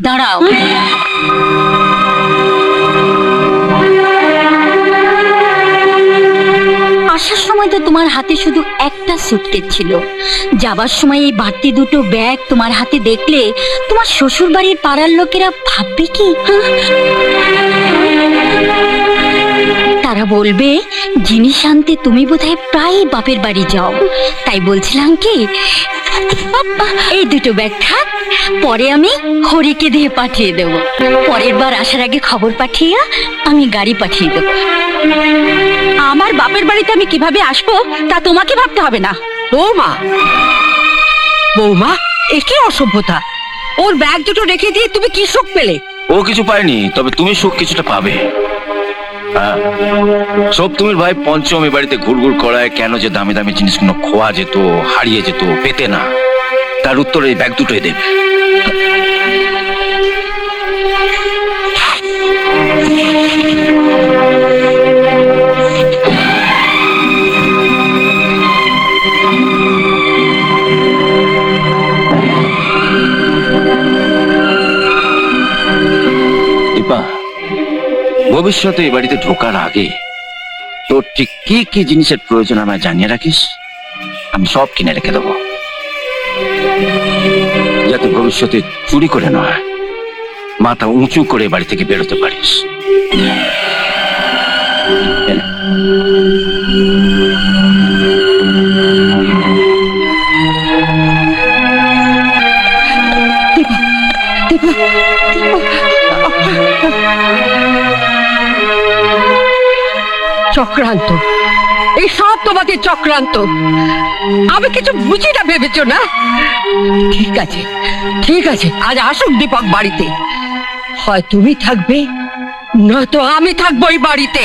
দাঁড়াও আসার সময় তো তোমার হাতে শুধু একটা সুটকেস ছিল যাবার সময় এই বাড়তি দুটো ব্যাগ তোমার হাতে দেখলে তোমার শ্বশুর বাড়ির পাড়ার লোকেরা ভাববে কি? তারা বলবে জিনিস আনতে তুমি বোধহয় প্রায় বাপের বাড়ি যাও। তাই বলছিলাম কি এই দুটো ব্যাগ থাক পরে আমি হরিকে দিয়ে পাঠিয়ে দেবো। পরের বার আসার আগে খবর পাঠিয়ে আমি গাড়ি পাঠিয়ে দেবো। আমার বাপের বাড়িতে আমি কীভাবে আসব তা তোমাকে ভাবতে হবে না। বৌমা বৌমা এ কি অসভ্যতা? ওর ব্যাগ দুটো রেখে দিয়ে তুমি কি সুখ পেলে? ও কিছু পায়নি তবে তুমি সুখ কিছুটা পাবে। হ্যাঁ। সব তুমির ভাই পঞ্চম বাড়িতে ঘুরঘুর করায় কেন যে দামি দামি জিনিসগুলো খোয়া যেত, হারিয়ে যেত, পেতে না। তার উত্তর এই ব্যাগ দুটোই দেবে। ভবিষ্যতে এই বাড়িতে ঢোকার আগে তোর ঠিক কি কি জিনিসের প্রয়োজন আমায় জানিয়ে রাখিস? আমি সব কিনে রেখে দেবো। যাতে ভবিষ্যতে চুরি করে নয় মাথা উঁচু করে বাড়ি থেকে বেরোতে পারিস। এ নে। চক্রান্ত। এই সব তোমাদের চক্রান্ত। আমি কিছু বুঝি না, ভেবেছ না? ঠিক আছে ঠিক আছে, আজ আসুক দীপক বাড়িতে। হয় তুমি থাকবে, নয়তো আমি থাকব এই বাড়িতে।